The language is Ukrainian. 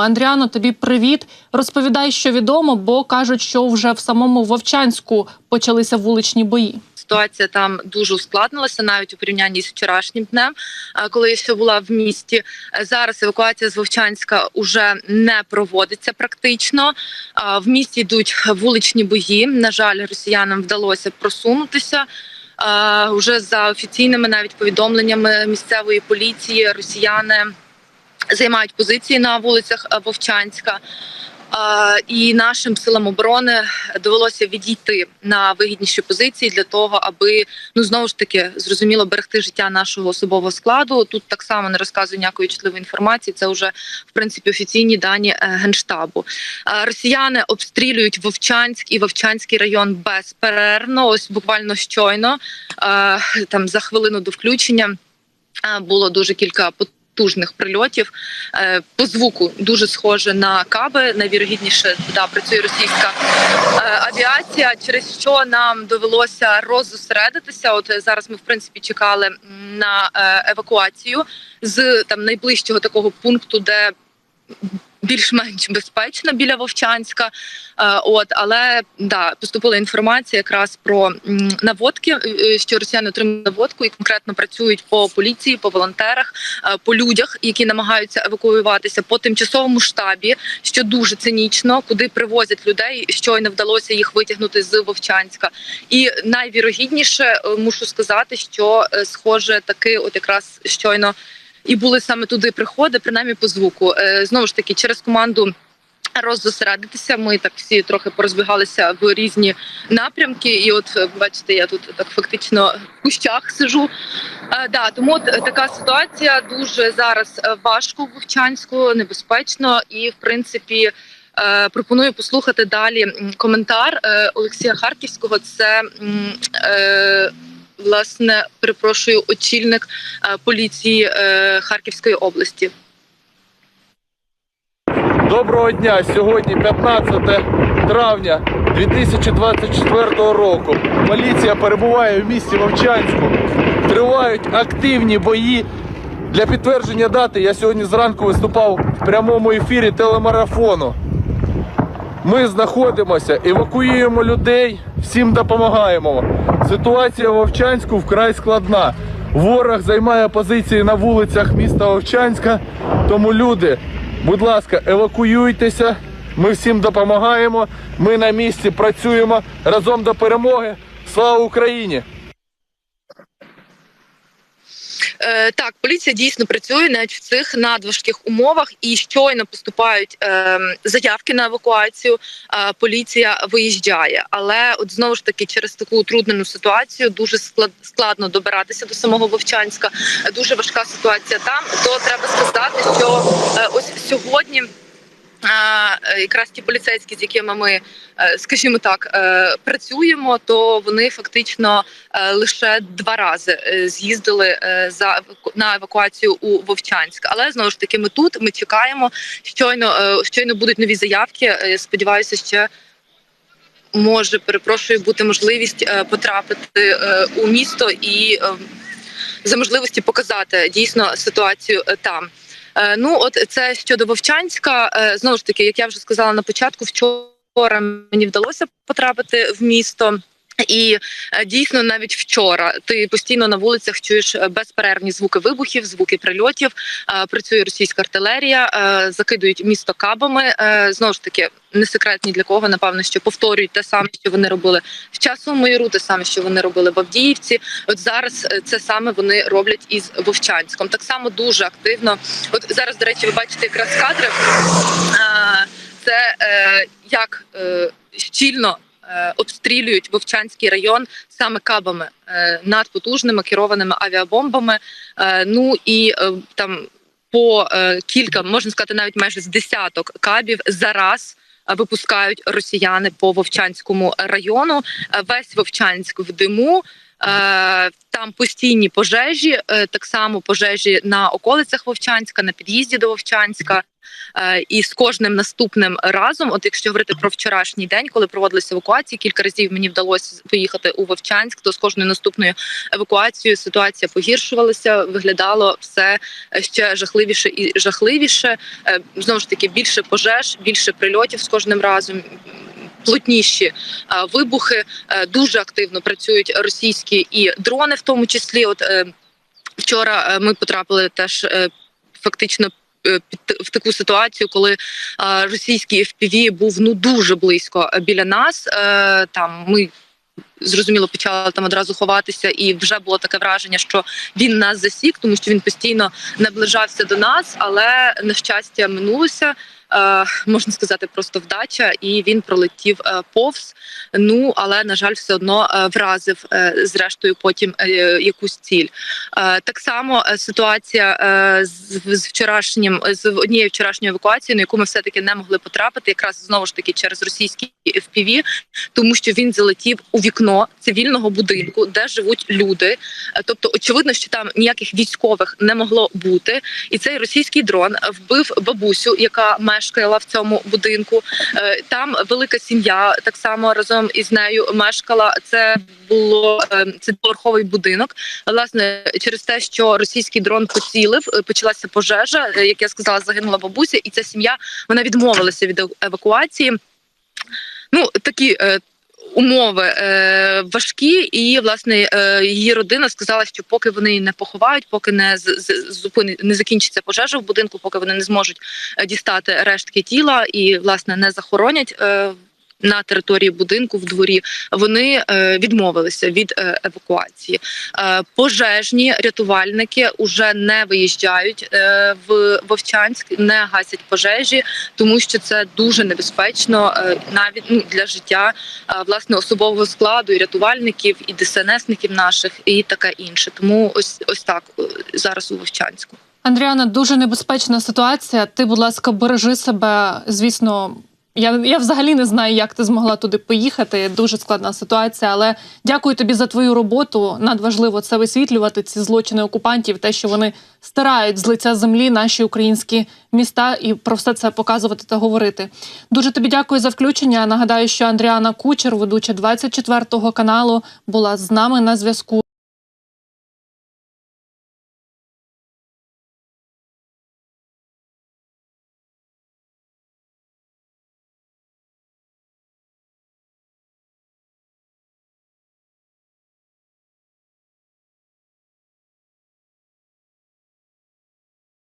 Андріано, тобі привіт. Розповідай, що відомо, бо кажуть, що вже в самому Вовчанську почалися вуличні бої. Ситуація там дуже ускладнилася навіть у порівнянні з вчорашнім днем, коли я ще була в місті. Зараз евакуація з Вовчанська вже не проводиться практично. В місті йдуть вуличні бої. На жаль, росіянам вдалося просунутися. Уже за офіційними навіть повідомленнями місцевої поліції росіяни займають позиції на вулицях е, Вовчанська. Е, І нашим силам оборони довелося відійти на вигідніші позиції для того, аби ну знову ж таки зрозуміло берегти життя нашого особового складу. Тут так само не розказую ніякої чутливої інформації. Це вже в принципі офіційні дані е, генштабу. Росіяни обстрілюють Вовчанськ і Вовчанський район безперервно. Ось буквально щойно там за хвилину до включення було дуже кілька потужних прильотів. Е, По звуку дуже схоже на каби. Найвірогідніше да, працює російська е, авіація, через що нам довелося роззосередитися. От е, зараз ми в принципі чекали на евакуацію з там найближчого такого пункту, де більш-менш безпечно біля Вовчанська. Е, От, але да, поступила інформація якраз про наводки, е, що росіяни отримали наводку і конкретно працюють по поліції, по волонтерах, е, по людях, які намагаються евакуюватися, по тимчасовому штабі, що дуже цинічно, куди привозять людей. Щойно вдалося їх витягнути з Вовчанська. І найвірогідніше е, мушу сказати, що е, схоже таки, от якраз щойно і були саме туди приходи, принаймні по звуку. Е, Знову ж таки, через команду. Роззосередитися, ми так всі трохи порозбігалися в різні напрямки, і от е, бачите, я тут так фактично в кущах сижу. Е, да, тому от така ситуація дуже зараз важко в Вовчанську, небезпечно, і в принципі пропоную послухати далі коментар Олексія Харківського. Це власне перепрошую очільник е, поліції е, Харківської області. Доброго дня! Сьогодні 15 травня 2024 року. Поліція перебуває в місті Вовчанську. Тривають активні бої. Для підтвердження дати я сьогодні зранку виступав в прямому ефірі телемарафону. Ми знаходимося, евакуюємо людей, всім допомагаємо. Ситуація в Овчанську вкрай складна. Ворог займає позиції на вулицях міста Вовчанська. Тому люди, будь ласка, евакуюйтеся. Ми всім допомагаємо. Ми на місці працюємо разом до перемоги. Слава Україні! Е, так, поліція дійсно працює навіть в цих надважких умовах, і щойно поступають е, заявки на евакуацію. Е, поліція виїжджає. Але от знову ж таки, через таку утруднену ситуацію дуже склад, складно добиратися до самого Вовчанська. Е, Дуже важка ситуація там. То треба сказати, що е, ось сьогодні. Е, якраз ті поліцейські, з якими ми, е, скажімо так, е, працюємо, то вони фактично лише два рази з'їздили за на евакуацію у Вовчанськ. Але знову ж таки, ми тут ми чекаємо. Щойно щойно будуть нові заявки. Сподіваюся, ще може перепрошую бути можливість потрапити у місто і за можливості показати дійсно ситуацію там. Е, Ну, от це щодо Вовчанська. Е, Знову ж таки, як я вже сказала на початку, вчора мені вдалося потрапити в місто. І е, дійсно навіть вчора ти постійно на вулицях чуєш е, безперервні звуки вибухів, звуки прильотів. Е, Працює російська артилерія, закидують місто кабами. Знову ж таки, не секрет ні для кого, напевно, що повторюють те саме, що вони робили в часу миру, те саме, що вони робили в Авдіївці. От зараз це саме вони роблять із Вовчанськом. Так само дуже активно. От зараз, до речі, ви бачите якраз кадри. Це як щільно обстрілюють Вовчанський район саме кабами е, надпотужними керованими авіабомбами. Е, Ну і е, там по е, кілька, можна сказати, навіть майже з десяток кабів зараз. е, Випускають росіяни по Вовчанському району. Е, Весь Вовчанськ в диму. Е, Там постійні пожежі, е, так само пожежі на околицях Вовчанська, на під'їзді до Вовчанська. Е, І з кожним наступним разом, от якщо говорити про вчорашній день, коли проводилися евакуації, кілька разів мені вдалося поїхати у Вовчанськ, то з кожною наступною евакуацією ситуація погіршувалася, виглядало все ще жахливіше і жахливіше. Знову ж таки, більше пожеж, більше прильотів з кожним разом. Плотніші е, вибухи е, дуже активно працюють російські і дрони, в тому числі. От е, вчора ми потрапили теж фактично. В таку ситуацію, коли російський FPV був ну дуже близько біля нас. Там ми зрозуміло почали там одразу ховатися, і вже було таке враження, що він нас засік, тому що він постійно наближався до нас, але на щастя минулося. Е, можна сказати, просто вдача, і він пролетів е, повз. Ну але на жаль, все одно е, вразив зрештою потім якусь ціль. Так само ситуація з, вчорашнім з однією вчорашньою евакуацією, на яку ми все таки не могли потрапити, якраз знову ж таки через російські FPV, тому що він залетів у вікно цивільного будинку, де живуть люди. Тобто, очевидно, що там ніяких військових не могло бути, і цей російський дрон вбив бабусю, яка мешкала в цьому будинку. Е, Там велика сім'я так само разом із нею мешкала. Це було е, це поверховий будинок. Власне, через те, що російський дрон поцілив, е, почалася пожежа. Як я сказала, загинула бабуся, і ця сім'я вона відмовилася від евакуації. Ну такі. Умови е, важкі, і власне е, її родина сказала, що поки вони її не поховають, поки не зупини, не закінчиться пожежа в будинку, поки вони не зможуть е, дістати рештки тіла і власне не захоронять е, на території будинку в дворі. Вони е, відмовилися від е, евакуації. Е, пожежні рятувальники вже не виїжджають в Вовчанськ, не гасять пожежі, тому що це дуже небезпечно навіть ну, для життя власне особового складу і рятувальників, і ДСНСників наших, і таке інше. Тому ось ось так зараз у Вовчанську. Андріана, дуже небезпечна ситуація. Ти, будь ласка, бережи себе. Звісно, я, я взагалі не знаю, як ти змогла туди поїхати. Дуже складна ситуація. Але дякую тобі за твою роботу. Надважливо це висвітлювати ці злочини окупантів, те, що вони стирають з лиця землі наші українські міста, і про все це показувати та говорити. Дуже тобі дякую за включення. Нагадаю, що Андріана Кучер, ведуча 24 каналу, була з нами на зв'язку.